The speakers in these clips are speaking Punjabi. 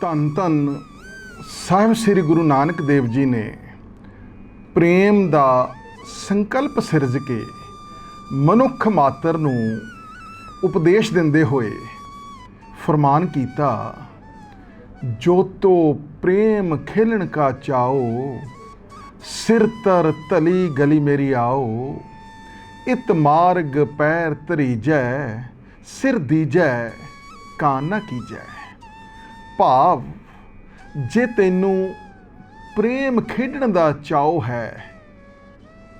ਧੰਨ ਧੰਨ ਸਾਹਿਬ ਸ੍ਰੀ ਗੁਰੂ ਨਾਨਕ ਦੇਵ ਜੀ ਨੇ ਪ੍ਰੇਮ ਦਾ ਸੰਕਲਪ ਸਿਰਜ ਕੇ ਮਨੁੱਖ ਮਾਤਰ ਨੂੰ ਉਪਦੇਸ਼ ਦਿੰਦੇ ਹੋਏ ਫਰਮਾਨ ਕੀਤਾ, ਜੋ ਤੋ ਪ੍ਰੇਮ ਖੇਲਣ ਕਾ ਚਾਓ, ਸਿਰ ਤਰ ਤਲੀ ਗਲੀ ਮੇਰੀ ਆਓ, ਇਤ ਮਾਰਗ ਪੈਰ ਧਰੀਜੈ ਸਿਰ ਦੀਜੈ ਕਾਨ ਨਾ ਕੀਜੈ। ਭਾਵ, ਜੇ ਤੈਨੂੰ ਪ੍ਰੇਮ ਖੇਡਣ ਦਾ ਚਾਉ ਹੈ,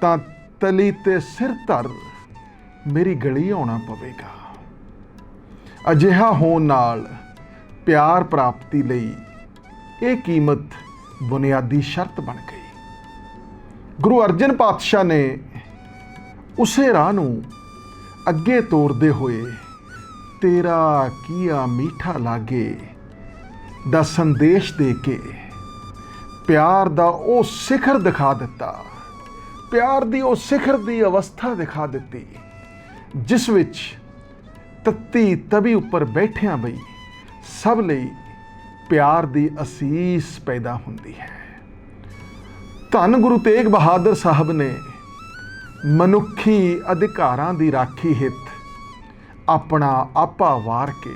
ਤਾਂ ਤਲੀ ਤੇ ਸਿਰ ਧਰ ਮੇਰੀ ਗਲੀ ਆਉਣਾ ਪਵੇਗਾ। ਅਜਿਹਾ ਹੋਣ ਨਾਲ ਪਿਆਰ ਪ੍ਰਾਪਤੀ ਲਈ ਇਹ ਕੀਮਤ ਬੁਨਿਆਦੀ ਸ਼ਰਤ ਬਣ ਗਈ। ਗੁਰੂ ਅਰਜਨ ਪਾਤਸ਼ਾਹ ਨੇ ਉਸੇ ਰਾਹ ਨੂੰ ਅੱਗੇ ਤੋਰਦੇ ਹੋਏ ਤੇਰਾ ਕੀਆ ਮੀਠਾ ਲਾਗੇ ਦਾ ਸੰਦੇਸ਼ ਦੇ ਕੇ ਪਿਆਰ ਦਾ ਉਹ ਸਿਖਰ ਦਿਖਾ ਦਿੱਤਾ। ਪਿਆਰ ਦੀ ਉਹ ਸਿਖਰ ਦੀ ਅਵਸਥਾ ਦਿਖਾ ਦਿੱਤੀ, ਜਿਸ ਵਿੱਚ ਤੱਤੀ ਤਵੀ ਉੱਪਰ ਬੈਠਿਆਂ ਬਈ ਸਭ ਲਈ ਪਿਆਰ ਦੀ ਅਸੀਸ ਪੈਦਾ ਹੁੰਦੀ ਹੈ। ਧੰਨ ਗੁਰੂ ਤੇਗ ਬਹਾਦਰ ਸਾਹਿਬ ਨੇ ਮਨੁੱਖੀ ਅਧਿਕਾਰਾਂ ਦੀ ਰਾਖੀ ਹਿੱਤ ਆਪਣਾ ਆਪਾ ਵਾਰ ਕੇ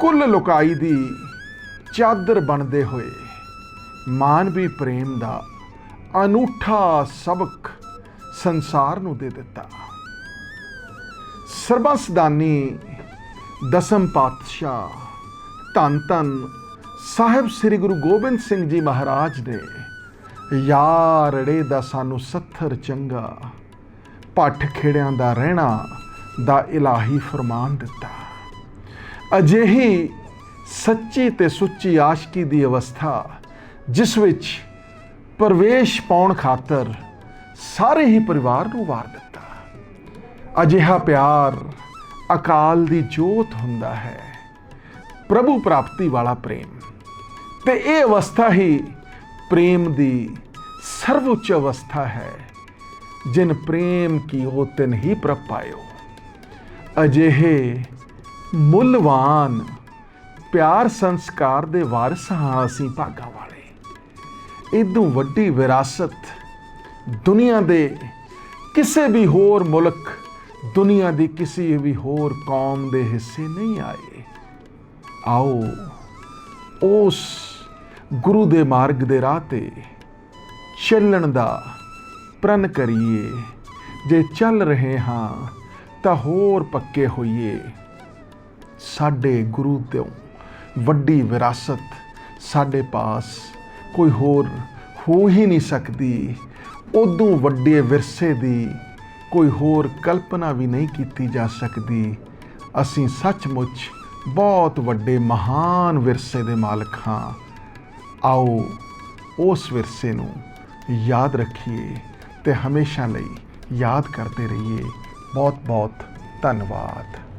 ਕੁੱਲ ਲੁਕਾਈ ਦੀ ਚਾਦਰ ਬਣਦੇ ਹੋਏ। ਮਾਨਵੀ ਪ੍ਰੇਮ ਦਾ ਅਨੂਠਾ ਸਬਕ ਸੰਸਾਰ ਨੂੰ ਦੇ ਦਿੱਤਾ। ਸਰਬਸਦਾਨੀ ਦਸਮ ਪਾਤਸ਼ਾਹ, ਧੰਨ ਧੰਨ ਸਾਹਿਬ ਸ੍ਰੀ ਗੁਰੂ ਗੋਬਿੰਦ ਸਿੰਘ ਜੀ ਮਹਾਰਾਜ ਨੇ ਯਾਰੜੇ ਦਾ ਸਾਨੂੰ ਸੱਥਰ ਚੰਗਾ ਪੱਠ ਖੇੜਿਆਂ ਦਾ ਰਹਿਣਾ ਦਾ ਇਲਾਹੀ ਫਰਮਾਨ ਦਿੱਤਾ। ਅਜਿਹੀ ਸੱਚੀ ਤੇ ਸੁੱਚੀ ਆਸ਼ਕੀ ਦੀ ਅਵਸਥਾ, ਜਿਸ ਵਿੱਚ ਪ੍ਰਵੇਸ਼ ਪਾਉਣ ਖਾਤਰ ਸਾਰੇ ਹੀ ਪਰਿਵਾਰ ਨੂੰ ਵਾਰ ਦਿੱਤਾ। ਅਜਿਹਾ ਪਿਆਰ ਅਕਾਲ ਦੀ ਜੋਤ ਹੁੰਦਾ ਹੈ, ਪ੍ਰਭੂ ਪ੍ਰਾਪਤੀ ਵਾਲਾ ਪ੍ਰੇਮ। ਤੇ ਇਹ ਅਵਸਥਾ ਹੀ ਪ੍ਰੇਮ ਦੀ ਸਰਵਉੱਚ ਅਵਸਥਾ ਹੈ, ਜਿਨ ਪ੍ਰੇਮ ਕੀ ਉਹ ਤਿਨ ਹੀ ਪ੍ਰਭ ਪਾਇਓ। ਅਜਿਹੇ ਮੁੱਲਵਾਨ ਪਿਆਰ ਸੰਸਕਾਰ ਦੇ ਵਾਰਿਸ ਹਾਂ, ਅਸੀਂ ਭਾਗਾਂ ਵਾਲੇ। ਇਦੋਂ ਵੱਡੀ ਵਿਰਾਸਤ ਦੁਨੀਆ ਦੇ ਕਿਸੇ ਵੀ ਹੋਰ ਮੁਲਕ, ਦੁਨੀਆ ਦੀ ਕਿਸੇ ਵੀ ਹੋਰ ਕੌਮ ਦੇ ਹਿੱਸੇ ਨਹੀਂ ਆਏ। ਆਓ, ਉਸ ਗੁਰੂ ਦੇ ਮਾਰਗ ਦੇ ਰਾਹ ਤੇ ਚੱਲਣ ਦਾ ਪ੍ਰਣ ਕਰੀਏ। ਜੇ ਚੱਲ ਰਹੇ ਹਾਂ, ਤਾਂ ਹੋਰ ਪੱਕੇ ਹੋਈਏ ਸਾਡੇ ਗੁਰੂ ਤੋਂ ਵੱਡੀ ਵਿਰਾਸਤ ਸਾਡੇ ਪਾਸ ਕੋਈ ਹੋਰ ਹੋ ਹੀ ਨਹੀਂ ਸਕਦੀ। ਉਦੋਂ ਵੱਡੇ ਵਿਰਸੇ ਦੀ ਕੋਈ ਹੋਰ ਕਲਪਨਾ ਵੀ ਨਹੀਂ ਕੀਤੀ ਜਾ ਸਕਦੀ। ਅਸੀਂ ਸੱਚਮੁੱਚ ਬਹੁਤ ਵੱਡੇ ਮਹਾਨ ਵਿਰਸੇ ਦੇ ਮਾਲਕ ਹਾਂ। ਆਓ ਉਸ ਵਿਰਸੇ ਨੂੰ ਯਾਦ ਰੱਖੀਏ ਤੇ ਹਮੇਸ਼ਾ ਲਈ ਯਾਦ ਕਰਦੇ ਰਹੀਏ। ਬਹੁਤ ਬਹੁਤ ਧੰਨਵਾਦ।